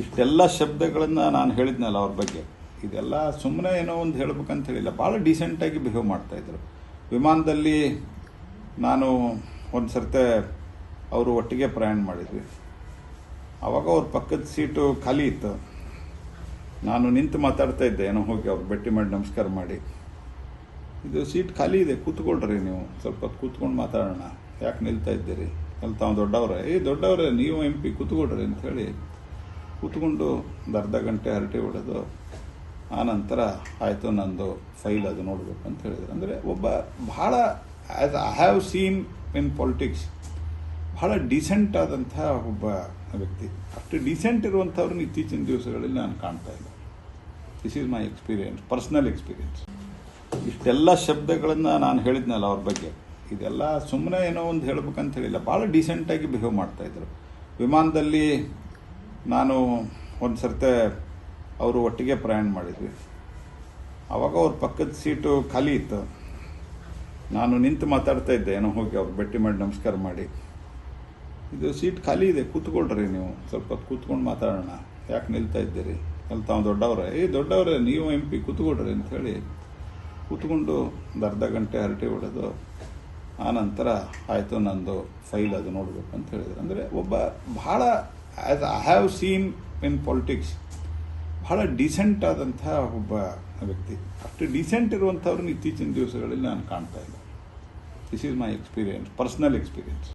ಇಷ್ಟೆಲ್ಲ ಶಬ್ದಗಳನ್ನು ನಾನು ಹೇಳಿದ್ನಲ್ಲ ಅವ್ರ ಬಗ್ಗೆ. ಇದೆಲ್ಲ ಸುಮ್ಮನೆ ಏನೋ ಒಂದು ಹೇಳ್ಬೇಕಂತ ಹೇಳಿಲ್ಲ. ಭಾಳ ಡೀಸೆಂಟಾಗಿ ಬಿಹೇವ್ ಮಾಡ್ತಾಯಿದ್ರು ವಿಮಾನದಲ್ಲಿ ನಾನು ಒಂದು ಸರ್ತೆ ಅವರು ಒಟ್ಟಿಗೆ ಪ್ರಯಾಣ ಮಾಡಿದ್ವಿ. ಆವಾಗ ಅವ್ರ ಪಕ್ಕದ ಸೀಟು ಖಾಲಿ ಇತ್ತು. ನಾನು ನಿಂತು ಮಾತಾಡ್ತಾ ಇದ್ದೆ, ಏನೋ ಹೋಗಿ ಅವ್ರು ಭೇಟಿ ಮಾಡಿ ನಮಸ್ಕಾರ ಮಾಡಿ. ಇದು ಸೀಟ್ ಖಾಲಿ ಇದೆ, ಕೂತ್ಕೊಳ್ರಿ ನೀವು. ಸ್ವಲ್ಪ ಕೂತ್ಕೊಂಡು ಮಾತಾಡೋಣ. ಯಾಕೆ ನಿಲ್ತಾ ಇದ್ದೀರಿ? ಅಲ್ಲಿ ತಾವು ದೊಡ್ಡವ್ರೆ. ಏ, ದೊಡ್ಡವ್ರೆ, ನೀವು ಎಂ ಪಿ ಕೂತ್ಕೊಳ್ರಿ ಅಂತ ಹೇಳಿ ಕೂತ್ಕೊಂಡು ಅರ್ಧ ಗಂಟೆ ಹರಟೆ ಹೊಡೆದು, ಆ ನಂತರ ಆಯಿತು ನಂದು ಫೈಲ್ ಅದು ನೋಡಬೇಕು ಅಂತ ಹೇಳಿದ್ರು. ಅಂದರೆ ಒಬ್ಬ ಭಾಳ as I have seen in politics ಭಾಳ ಡೀಸೆಂಟ್ ಆದಂಥ ಒಬ್ಬ ವ್ಯಕ್ತಿ. ಅಷ್ಟು ಡೀಸೆಂಟ್ ಇರುವಂಥವ್ರನ್ನ ಇತ್ತೀಚಿನ ದಿವಸಗಳಲ್ಲಿ ನಾನು ಕಾಣ್ತಾ ಇಲ್ಲ this is my experience personal experience ಇಷ್ಟೆಲ್ಲ ಶಬ್ದಗಳನ್ನು ನಾನು ಹೇಳಿದ್ನಲ್ಲ ಅವ್ರ ಬಗ್ಗೆ. ಇದೆಲ್ಲ ಸುಮ್ಮನೆ ಏನೋ ಒಂದು ಹೇಳ್ಬೇಕಂತ ಹೇಳಿಲ್ಲ. ಭಾಳ ಡೀಸೆಂಟಾಗಿ ಬಿಹೇವ್ ಮಾಡ್ತಾಯಿದ್ರು ವಿಮಾನದಲ್ಲಿ ನಾನು ಒಂದು ಸರ್ತೆ ಅವರು ಒಟ್ಟಿಗೆ ಪ್ರಯಾಣ ಮಾಡಿದ್ವಿ. ಆವಾಗ ಅವ್ರ ಪಕ್ಕದ ಸೀಟು ಖಾಲಿ ಇತ್ತು. ನಾನು ನಿಂತು ಮಾತಾಡ್ತಾ ಇದ್ದೆ, ಏನೋ ಹೋಗಿ ಅವ್ರು ಭೇಟಿ ಮಾಡಿ ನಮಸ್ಕಾರ ಮಾಡಿ. ಇದು ಸೀಟ್ ಖಾಲಿ ಇದೆ, ಕೂತ್ಕೊಳ್ರಿ ನೀವು. ಸ್ವಲ್ಪ ಕೂತ್ಕೊಂಡು ಮಾತಾಡೋಣ. ಯಾಕೆ ನಿಲ್ತಾ ಇದ್ದೀರಿ? ಅಲ್ಲಿ ತಾವು ದೊಡ್ಡವ್ರೆ. ಏ, ದೊಡ್ಡವ್ರೆ, ನೀವು ಎಂ ಪಿ ಕೂತ್ಕೊಳ್ರಿ ಅಂಥೇಳಿ ಕೂತ್ಕೊಂಡು ಒಂದು ಅರ್ಧ ಗಂಟೆ ಹರಟೆ ಹೊಡೆದು ಆ ನಂತರ ಆಯಿತು ನಂದು ಫೈಲ್ ಅದು ನೋಡಬೇಕು ಅಂತ ಹೇಳಿದ್ರು. ಅಂದರೆ ಒಬ್ಬ ಭಾಳ as I have seen in politics ಬಹಳ ಡೀಸೆಂಟ್ ಆದಂಥ ಒಬ್ಬ ವ್ಯಕ್ತಿ. ಅಷ್ಟು ಡೀಸೆಂಟ್ ಇರುವಂಥವ್ರನ್ನ ಇತ್ತೀಚಿನ ದಿವಸಗಳಲ್ಲಿ ನಾನು ಕಾಣ್ತಾ ಇಲ್ಲ this is my experience personal experience